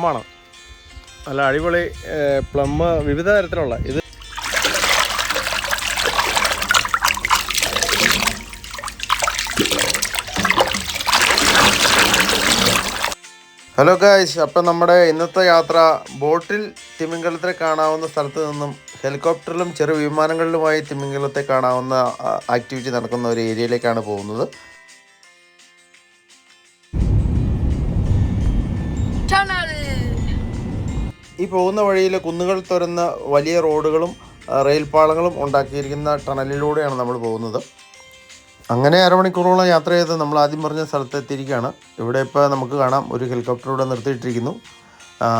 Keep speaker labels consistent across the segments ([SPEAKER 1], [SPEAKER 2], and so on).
[SPEAKER 1] പ്ലമ്മാണ്. നല്ല അടിപൊളി പ്ലം വിവിധ തരത്തിലുള്ള. ഇത് ഹലോ ഗായ്സ് അപ്പം നമ്മുടെ ഇന്നത്തെ യാത്ര ബോട്ടിൽ തിമിംഗലത്തെ കാണാവുന്ന സ്ഥലത്ത് നിന്നും ഹെലികോപ്റ്ററിലും ചെറു വിമാനങ്ങളിലുമായി തിമിംഗലത്തെ കാണാവുന്ന ആക്ടിവിറ്റി നടക്കുന്ന ഒരു ഏരിയയിലേക്കാണ് പോകുന്നത്. ഈ പോകുന്ന വഴിയിൽ കുന്നുകൾ തുറന്ന വലിയ റോഡുകളും ആ, റെയിൽ പാളങ്ങളും ഉണ്ടാക്കിയിരിക്കുന്ന ടണലിലൂടെയാണ് നമ്മൾ പോകുന്നത്. അങ്ങനെ അരമണിക്കൂറോളം യാത്ര ചെയ്ത് നമ്മൾ ആദ്യം പറഞ്ഞ സ്ഥലത്തെത്തിയിരിക്കുകയാണ് ഇവിടെ ഇപ്പോൾ നമുക്ക് കാണാം ഒരു ഹെലികോപ്റ്റർ ഇവിടെ നിർത്തിയിട്ടിരിക്കുന്നു.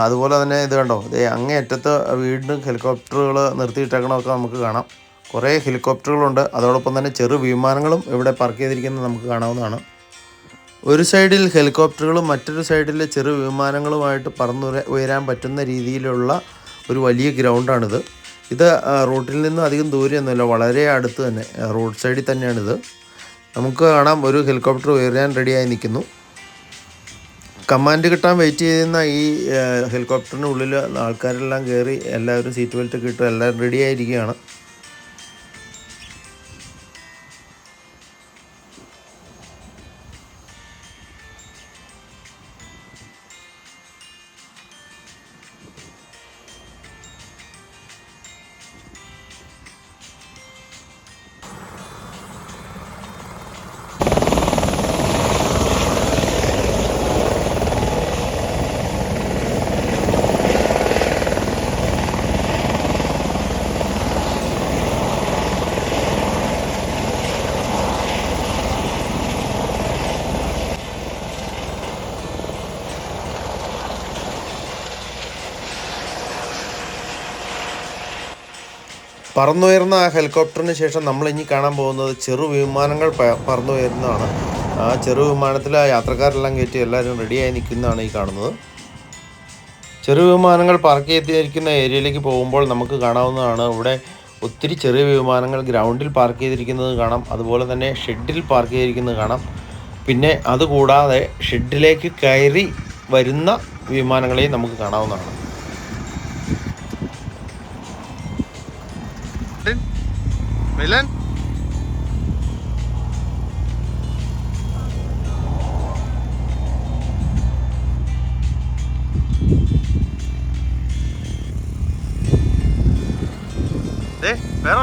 [SPEAKER 1] അതുപോലെ തന്നെ ഇത് കണ്ടോ ദേ അങ്ങേയറ്റത്ത് വീണ്ടും ഹെലികോപ്റ്ററുകൾ നിർത്തിയിട്ടേക്കണമൊക്കെ നമുക്ക് കാണാം. കുറേ ഹെലികോപ്റ്ററുകളുണ്ട് അതോടൊപ്പം തന്നെ ചെറു വിമാനങ്ങളും ഇവിടെ പാർക്ക് ചെയ്തിരിക്കുന്നത് നമുക്ക് കാണാവുന്നതാണ്. ഒരു സൈഡിൽ ഹെലികോപ്റ്ററുകളും മറ്റൊരു സൈഡിൽ ചെറു വിമാനങ്ങളുമായിട്ട് പറന്നു ഉയരാൻ പറ്റുന്ന രീതിയിലുള്ള ഒരു വലിയ ഗ്രൗണ്ടാണിത്. ഇത് റോട്ടിൽ നിന്നും അധികം ദൂരെയൊന്നുമില്ല വളരെ അടുത്ത് തന്നെ റോഡ് സൈഡിൽ തന്നെയാണിത്. നമുക്ക് കാണാം ഒരു ഹെലികോപ്റ്റർ ഉയരാൻ റെഡിയായി നിൽക്കുന്നു. കമാൻഡ് കിട്ടാൻ വെയിറ്റ് ചെയ്യുന്ന ഈ ആ, ഹെലികോപ്റ്ററിന് ഉള്ളിൽ ആൾക്കാരെല്ലാം കയറി എല്ലാവരും സീറ്റ് ബെൽറ്റ് കിട്ടും എല്ലാവരും എല്ലാവരും റെഡി പറന്നുയർന്ന ആ ഹെലികോപ്റ്ററിന് ശേഷം നമ്മൾ ഇനി കാണാൻ പോകുന്നത് ചെറു വിമാനങ്ങൾ പറന്നുയരുന്നതാണ്. ആ ചെറു വിമാനത്തിൽ ആ യാത്രക്കാരെല്ലാം കയറ്റി എല്ലാവരും റെഡിയായി നിൽക്കുന്നതാണ് ഈ കാണുന്നത്. ചെറു വിമാനങ്ങൾ പാർക്ക് ചെയ്തിരിക്കുന്ന ഏരിയയിലേക്ക് പോകുമ്പോൾ നമുക്ക് കാണാവുന്നതാണ് ഇവിടെ ഒത്തിരി ചെറിയ വിമാനങ്ങൾ ഗ്രൗണ്ടിൽ പാർക്ക് ചെയ്തിരിക്കുന്നത് കാണാം. അതുപോലെ തന്നെ ഷെഡിൽ പാർക്ക് ചെയ്തിരിക്കുന്നത് കാണാം. പിന്നെ അതുകൂടാതെ ഷെഡിലേക്ക് കയറി വരുന്ന വിമാനങ്ങളെയും നമുക്ക് കാണാവുന്നതാണ്. മിലൻ ദേ വേറെ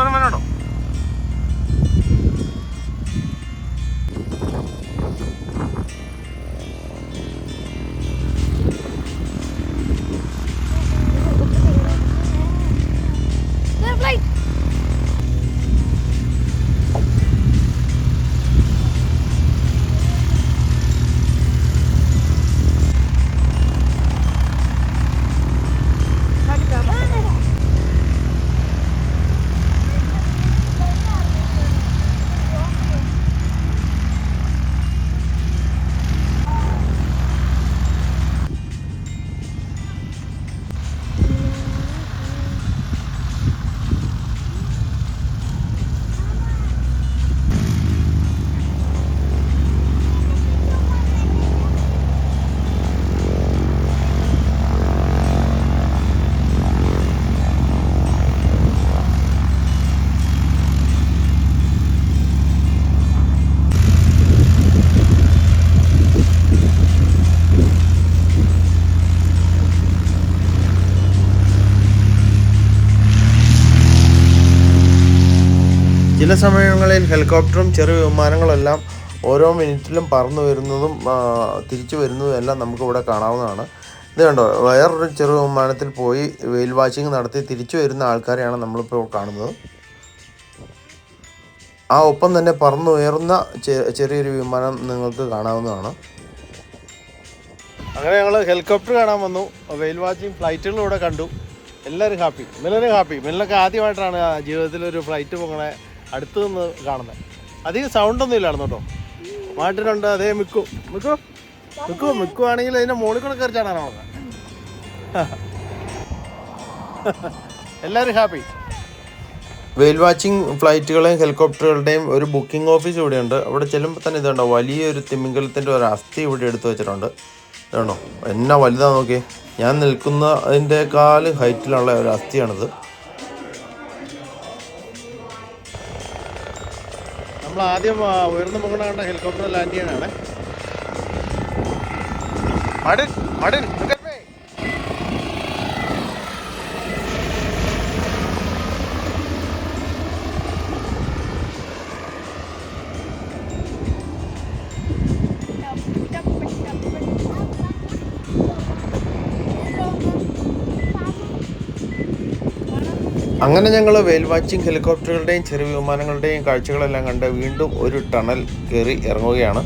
[SPEAKER 1] ചില സമയങ്ങളിൽ ഹെലികോപ്റ്ററും ചെറിയ വിമാനങ്ങളെല്ലാം ഓരോ മിനിറ്റിലും പറന്നു വരുന്നതും തിരിച്ചു വരുന്നതും എല്ലാം നമുക്കിവിടെ കാണാവുന്നതാണ്. ഇത് കണ്ടോ? വേറൊരു ചെറു വിമാനത്തിൽ പോയി വെയിൽ വാച്ചിങ് നടത്തി തിരിച്ചു വരുന്ന ആൾക്കാരെയാണ് നമ്മളിപ്പോൾ കാണുന്നത്. ആ ഒപ്പം തന്നെ പറന്നുയർന്ന ചെറിയൊരു വിമാനം നിങ്ങൾക്ക് കാണാവുന്നതാണ്. അങ്ങനെ ഞങ്ങൾ ഹെലികോപ്റ്റർ കാണാൻ വന്നു. വെയിൽ വാച്ചിങ് ഫ്ലൈറ്റുകളിലൂടെ കണ്ടു. എല്ലാവരും ഹാപ്പി മില്ലനും ഹാപ്പി മില്ലനൊക്കെ ആദ്യമായിട്ടാണ് ജീവിതത്തിൽ ഒരു ഫ്ലൈറ്റ് പോകണേ. അടുത്ത് നിന്ന് കാണുന്നത് അധികം സൗണ്ടൊന്നും ഇല്ലായിരുന്നു കേട്ടോ. മാട്ടിനുണ്ട് അതേ മിക്കു. മിക്കു? മിക്കു മിക്കു ആണെങ്കിൽ അതിന്റെ മുകളിൽ കൂടെ കയറി നോക്കാം എല്ലാവരും ഹാപ്പി. വെയിൽ വാച്ചിങ് ഫ്ലൈറ്റുകളെയും ഹെലികോപ്റ്ററുകളുടെയും ഒരു ബുക്കിംഗ് ഓഫീസ് ഇവിടെയുണ്ട്. അവിടെ ചെല്ലുമ്പോൾ തന്നെ ഇതുണ്ടോ? വലിയൊരു തിമിംഗലത്തിന്റെ ഒരു അസ്ഥി ഇവിടെ എടുത്തു വെച്ചിട്ടുണ്ട്. ഇതാണോ എന്നാ വലുതാ നോക്കിയേ. ഞാൻ നിൽക്കുന്ന അതിന്റെക്കാൾ ഹൈറ്റിലുള്ള ഒരു അസ്ഥിയാണിത്. ആദ്യം ഉയർന്നു കണ്ട ഹെലികോപ്റ്റർ ലാൻഡ് മടിൻ അങ്ങനെ ഞങ്ങൾ വെയിൽ വാച്ചിങ് ഹെലികോപ്റ്ററുകളുടെയും ചെറിയ വിമാനങ്ങളുടെയും കാഴ്ചകളെല്ലാം കണ്ട് വീണ്ടും ഒരു ടണൽ കയറി ഇറങ്ങുകയാണ്.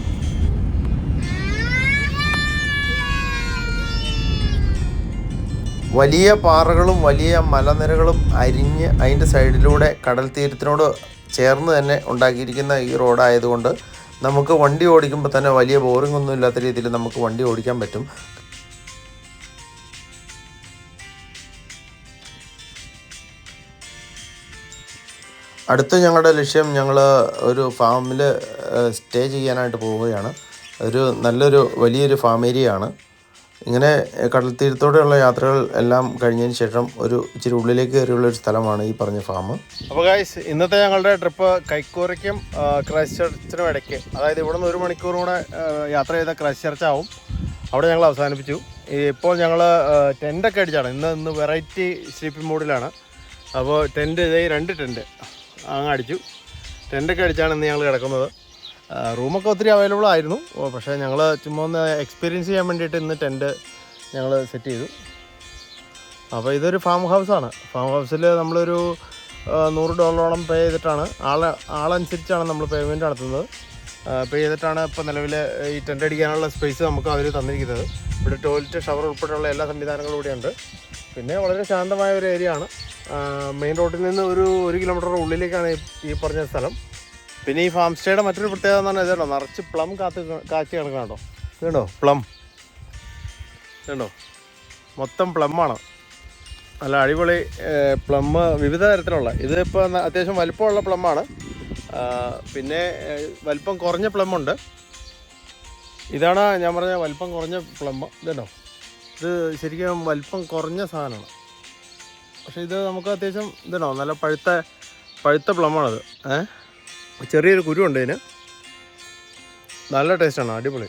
[SPEAKER 1] വലിയ പാറകളും വലിയ മലനിരകളും അരിഞ്ഞ് അതിന്റെ സൈഡിലൂടെ കടൽ തീരത്തിനോട് ചേർന്ന് തന്നെ ഉണ്ടാക്കിയിരിക്കുന്ന ഈ റോഡായതുകൊണ്ട് നമുക്ക് വണ്ടി ഓടിക്കുമ്പോൾ തന്നെ വലിയ ബോറിംഗ് ഒന്നും ഇല്ലാത്ത രീതിയിൽ നമുക്ക് വണ്ടി ഓടിക്കാൻ പറ്റും. അടുത്ത ഞങ്ങളുടെ ലക്ഷ്യം ഞങ്ങൾ ഒരു ഫാമിൽ സ്റ്റേ ചെയ്യാനായിട്ട് പോവുകയാണ്. ഒരു നല്ലൊരു വലിയൊരു ഫാം ഏരിയ ആണ് ഇങ്ങനെ കടൽ തീരത്തോടെയുള്ള യാത്രകൾ എല്ലാം കഴിഞ്ഞതിന് ശേഷം ഒരു ഇച്ചിരി ഉള്ളിലേക്ക് കയറിയുള്ള ഒരു സ്ഥലമാണ് ഈ പറഞ്ഞ ഫാം. അപ്പോൾ ഗൈസ് ഇന്നത്തെ ഞങ്ങളുടെ ട്രിപ്പ് കൈക്കൂറയ്ക്കും ക്രൈസ്റ്റ് ചർച്ചിനും ഇടയ്ക്ക് അതായത് ഇവിടെ നിന്ന് ഒരു മണിക്കൂർ കൂടെ യാത്ര ചെയ്ത ക്രൈസ്റ്റ് ചർച്ച് ആവും അവിടെ ഞങ്ങൾ അവസാനിപ്പിച്ചു. ഇപ്പോൾ ഞങ്ങൾ ടെന്റൊക്കെ അടിച്ചാണ്. ഇന്ന് ഇന്ന് വെറൈറ്റി സ്ലീപ്പിംഗ് മോഡിലാണ് അപ്പോൾ ടെന്റ് ഇതേ രണ്ട് ടെന്റ് അങ്ങ് അടിച്ചു. ടെന്റൊക്കെ അടിച്ചാണ് ഇന്ന് ഞങ്ങൾ കിടക്കുന്നത്. റൂമൊക്കെ ഒത്തിരി അവൈലബിൾ ആയിരുന്നു. പക്ഷേ ഞങ്ങൾ ചുമ്മാ ഒന്ന് എക്സ്പീരിയൻസ് ചെയ്യാൻ വേണ്ടിയിട്ട് ഇന്ന് ടെന്റ് ഞങ്ങൾ സെറ്റ് ചെയ്തു. അപ്പോൾ ഇതൊരു ഫാം ഹൗസാണ് ഫാം ഹൗസിൽ നമ്മളൊരു നൂറ് ഡോളറോളം പേ ചെയ്തിട്ടാണ്. ആൾ ആളനുസരിച്ചാണ് നമ്മൾ പേയ്മെന്റ് നടത്തുന്നത്. പേ ചെയ്തിട്ടാണ് ഇപ്പോൾ നിലവിൽ ഈ ടെന്റ് അടിക്കാനുള്ള സ്പേസ് നമുക്ക് അവർ തന്നിരിക്കുന്നത്. ഇവിടെ ടോയ്ലറ്റ് ഷവർ ഉൾപ്പെടെയുള്ള എല്ലാ സംവിധാനങ്ങളും ഇവിടെയുണ്ട്. പിന്നെ വളരെ ശാന്തമായ ഒരു ഏരിയ ആണ്. മെയിൻ റോഡിൽ നിന്ന് ഒരു ഒരു കിലോമീറ്റർ ഉള്ളിലേക്കാണ് ഈ- പറഞ്ഞ സ്ഥലം. പിന്നെ ഈ ഫാം സ്റ്റേയുടെ മറ്റൊരു പ്രത്യേകത എന്ന് പറഞ്ഞാൽ ഇതാണോ നിറച്ച് പ്ലം കാത്ത് കാച്ചി കിടക്കണം കേട്ടോ. ഇതുണ്ടോ? പ്ലം ഇതുണ്ടോ? മൊത്തം പ്ലമ്മാണ് നല്ല അടിപൊളി പ്ലം വിവിധ തരത്തിലുള്ള. ഇതിപ്പോൾ അത്യാവശ്യം വലിപ്പമുള്ള പ്ലമ്മാണ് പിന്നെ വലിപ്പം കുറഞ്ഞ പ്ലമ്മുണ്ട് ഇതാണ് ഞാൻ പറഞ്ഞ വലിപ്പം കുറഞ്ഞ പ്ലം ഇതുണ്ടോ? ഇത് ശരിക്കും വലിപ്പം കുറഞ്ഞ സാധനമാണ്. പക്ഷേ ഇത് നമുക്ക് അത്യാവശ്യം ഇതുണ്ടോ? നല്ല പഴുത്ത പഴുത്ത പ്ലമാണത്. ഏഹ് ചെറിയൊരു കുരുണ്ട് ഇതിന്. നല്ല ടേസ്റ്റാണ് അടിപൊളി.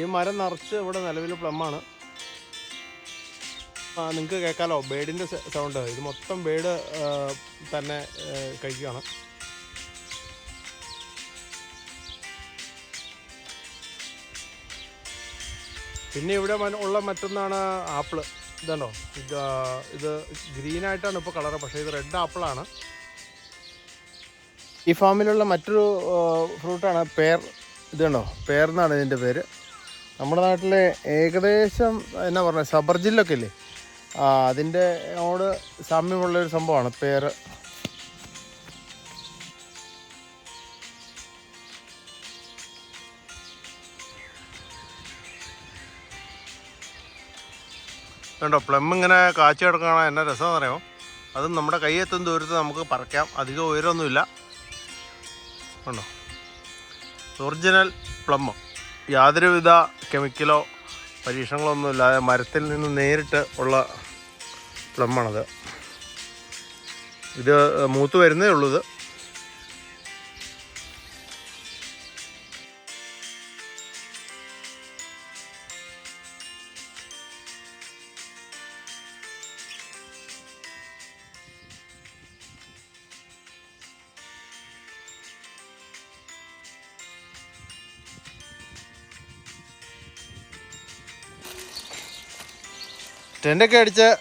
[SPEAKER 1] ഈ മരം നിറച്ച് ഇവിടെ നിലവിൽ പ്ലമാണ്. ആ നിങ്ങൾക്ക് കേൾക്കാലോ ബേഡിന്റെ സൗണ്ട്. ഇത് മൊത്തം ബേഡ് തന്നെ കഴിക്കുകയാണ്. പിന്നെ ഇവിടെ ഉള്ള മറ്റൊന്നാണ് ആപ്പിൾ. ഇതാണോ? ഇത് ഇത് ഗ്രീൻ ആയിട്ടാണ് ഇപ്പോൾ കളറ് പക്ഷേ ഇത് റെഡ് ആപ്പിളാണ്. ഈ ഫാമിലുള്ള മറ്റൊരു ഫ്രൂട്ടാണ് പേർ ഇത് കണ്ടോ പേർ എന്നാണ് ഇതിന്റെ പേര്? നമ്മുടെ നാട്ടിലെ ഏകദേശം എന്നാ പറഞ്ഞത് സബർജില്ലൊക്കെ ഇല്ലേ? അതിന്റെ ഓട് സാമ്യമുള്ളൊരു സംഭവമാണ് പേര്. കണ്ടോ പ്ലം ഇങ്ങനെ കാച്ചി കിടക്കണം എന്നാ രസമെന്ന് അറിയാമോ അതും നമ്മുടെ കൈയെത്തും ദൂരത്ത് നമുക്ക് പറിക്കാം. അധികം ഉയരമൊന്നുമില്ല. കണ്ടോ? ഒറിജിനൽ പ്ലം യാതൊരുവിധ കെമിക്കലോ പരീക്ഷണങ്ങളൊന്നും ഇല്ലാതെ മരത്തിൽ നിന്ന് നേരിട്ട് ഉള്ള പ്ലമ്മാണത് ഇത് മൂത്ത് വരുന്നേ ഉള്ളൂ ഇത്. ടെന്റൊക്കെ അടിച്ച്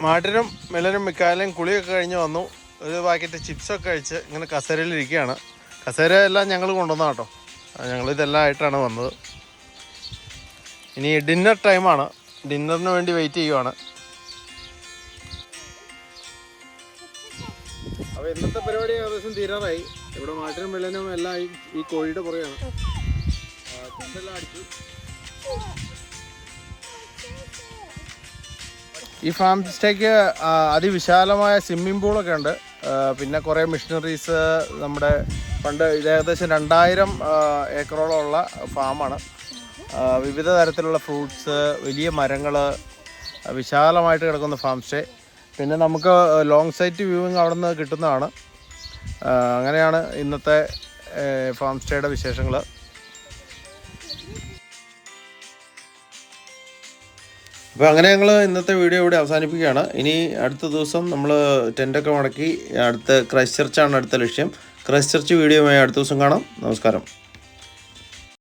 [SPEAKER 1] മാട്ടിനും മെല്ലനും മിക്കാലും കുളിയൊക്കെ കഴിഞ്ഞ് വന്നു. ഒരു പാക്കറ്റ് ചിപ്സൊക്കെ കഴിച്ച് ഇങ്ങനെ കസേരയിലിരിക്കുകയാണ് കസേര എല്ലാം ഞങ്ങൾ കൊണ്ടുവന്ന കേട്ടോ. ഞങ്ങൾ ഇതെല്ലാം ആയിട്ടാണ് വന്നത്. ഇനി ഡിന്നർ ടൈമാണ്. ഡിന്നറിന് വേണ്ടി വെയിറ്റ് ചെയ്യുവാണ്. അപ്പോൾ ഇന്നത്തെ പരിപാടി ഏകദേശം തീരാറായി. ഇവിടെ മാട്ടിനും വെള്ളനും എല്ലാം ഈ- കോഴിയുടെ പുറകെയാണ്. അടിച്ചു. ഈ ഫാം സ്റ്റേക്ക് അതിവിശാലമായ സ്വിമ്മിംഗ് പൂളൊക്കെ ഉണ്ട്. പിന്നെ കുറേ മിഷനറീസ് നമ്മുടെ പണ്ട് ഇത് ഏകദേശം രണ്ടായിരം ഏക്കറോളം ഉള്ള ഫാമാണ്. വിവിധ തരത്തിലുള്ള ഫ്രൂട്ട്സ് വലിയ മരങ്ങൾ വിശാലമായിട്ട് കിടക്കുന്ന ഫാം സ്റ്റേ പിന്നെ നമുക്ക് ലോങ് സൈറ്റ് വ്യൂവിങ് അവിടെ നിന്ന് കിട്ടുന്നതാണ്. അങ്ങനെയാണ് ഇന്നത്തെ ഫാം സ്റ്റേയുടെ വിശേഷങ്ങൾ അപ്പോൾ അങ്ങനെ ഞങ്ങൾ ഇന്നത്തെ വീഡിയോ ഇവിടെ അവസാനിപ്പിക്കുകയാണ്. ഇനി അടുത്ത ദിവസം നമ്മൾ ടെന്റൊക്കെ മടക്കി അടുത്ത ക്രൈസ്റ്റ് ചർച്ചാണ് അടുത്ത ലക്ഷ്യം. ക്രൈസ്റ്റ് ചർച്ച് വീഡിയോയുമായി അടുത്ത ദിവസം കാണാം. നമസ്കാരം.